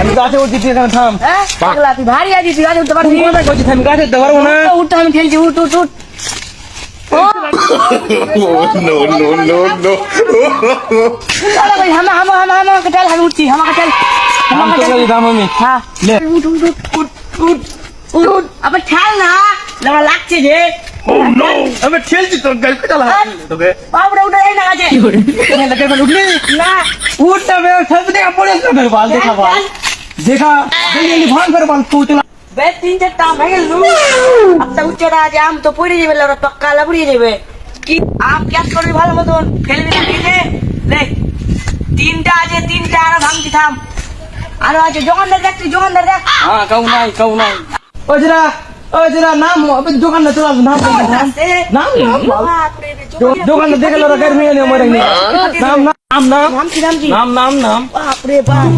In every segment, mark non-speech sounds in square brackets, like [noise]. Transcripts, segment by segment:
আমি গাছে উঠছি এখানে থাম। হ্যাঁ পাগলা তুই ভারী আছিস তুই গাছে উঠতে পারবি কোথায় করছিস আমি গাছে উঠতে পারব না। উঠতে আমি ঠেলছি উঠ উঠ উঠ। ও। no, no, no, no. চলো ভাই হামা হামা হামা হামা আমাকে আমি উঠছি আমি হ্যাঁ। উঠ উঠ উঠ উঠ উঠ আবার ঠেল না। লাগছে যে। আমি ঠেলছি তোর গাড়ি চালা তোকে বাবুরা উঠে এই না আছে উঠলি না উঠ না বে ঠেলতে দেখা পড়ে তোর বাল দেখা বাল দেখা দেখলি ভান করে বাল তুই বে তিন চারটা ভেঙে লু আম তো পড়ে যাবে লেবড়া টক্কা লাবড়িয়ে যাবে কি আম ক্যাচ করবি ভালো মতন ফেলবি না খেতে দেখ তিনটা আছে তিনটা আরও ভাঙছি থাম আরও আছে জোগানদার দেখ তুই জোগানদার দেখ হ্যাঁ কাউ নাই কাউ নাই ও জরা ও জরা নাম আবে দোকান না চলা নাম নাম নাম নাম দোকান দেখে লোরা গাড়ি মেয়ে নিয়ে মরে নি নাম নাম নাম নামছি নামছি নাম নাম নাম বাপরে বাপ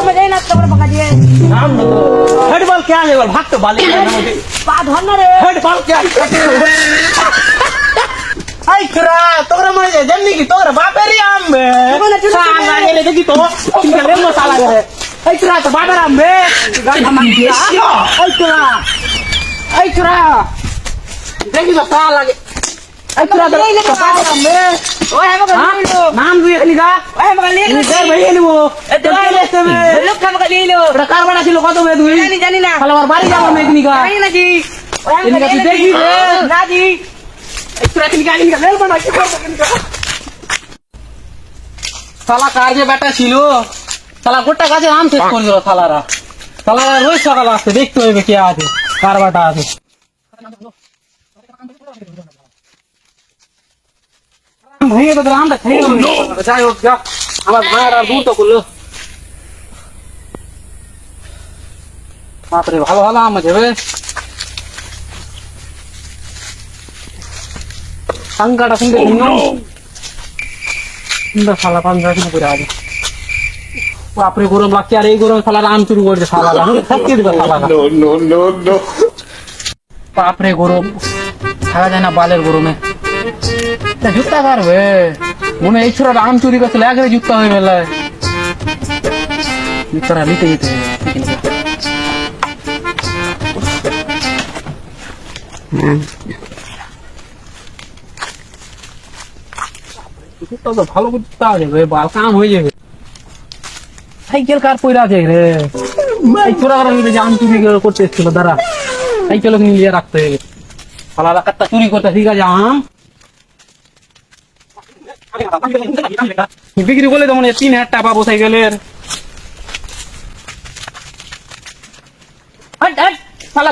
আমার এই নাচ করে পাকা দিয়ে नाम न तो हेड बॉल क्या है बॉल भाग तो बाली का नाम होते পা ধর না রে हेड बॉल क्या आई करा तोरा मर जाए जन्नी की तोरा बापे रे आम बे चलो ना, चलो, चलो। साला ये ले देखी तो किनका ले मसाला करे এই তোরা তো বাবা রাম বে গাড়ি থামান দিয়া এই তোরা। এই তোরা। দেখি তো পা লাগে। এই তোরা তো বাবা। রাম বে ওই আমাকে লিলো হ্যাঁ? নাম দুই খালি গা। ওই আমাকে লিলো স্যার ভাই এলিবো এত ভাই তবে লোক আমাকে লিলো ওটা কার বাড়া ছিল কত বে তুই? জানি জানি না। তাহলে আমার বাড়ি যাব না এখানে গা। জানি না জি। ওই আমাকে তুই দেখি রে। না জি। এই তোরা খালি গা এখানে [laughs] কার যে ব্যাটা ছিল? সালা গোটা কাছে আম শেষ করে দিল সালারা সালারা রোজ সকাল আসতে দেখতে হবে কে আছে কার বেটা আছে। আম ভেঙে তো আমটা খেয়ে গেল। যাই হোক যা। আমার ভাইয়ের আর দূর তো করল। বাপরে ভালো ভালো আম আছে বে। পাঙ্কাটা শুনতে সুন্দর। শালা পাঙ্কা শুরু করে আগে বাপরে গরম লাগছে আর এই গরম শালার আম শুরু করছে শালা সত্যি দিবে শালা. বাপরে গরম থাকা যায় না বালের গরমে। তা জুতা কারবে মনে এই ছোড়াটা আম চুরি করছিল একরে জুতা হয়ে গেল। জুতাটা নিতে যেতে জুতা তো ভালো করে জুতা রে বাল কাম হয়ে যাবে। সাইকেল কার পয়লা আছে রে? এই ছোড়া কারণ যে আম চুরি করতে এসেছিল দাঁড়া। সাইকেল নিয়ে রাখতে হবে। পালা রাখারটা চুরি করতে ঠিক আছে আম। বিক্রি করলে তো মনে হয় তিন হাজার টাকা পাবো সাইকেলের। হাট, হাট, শালা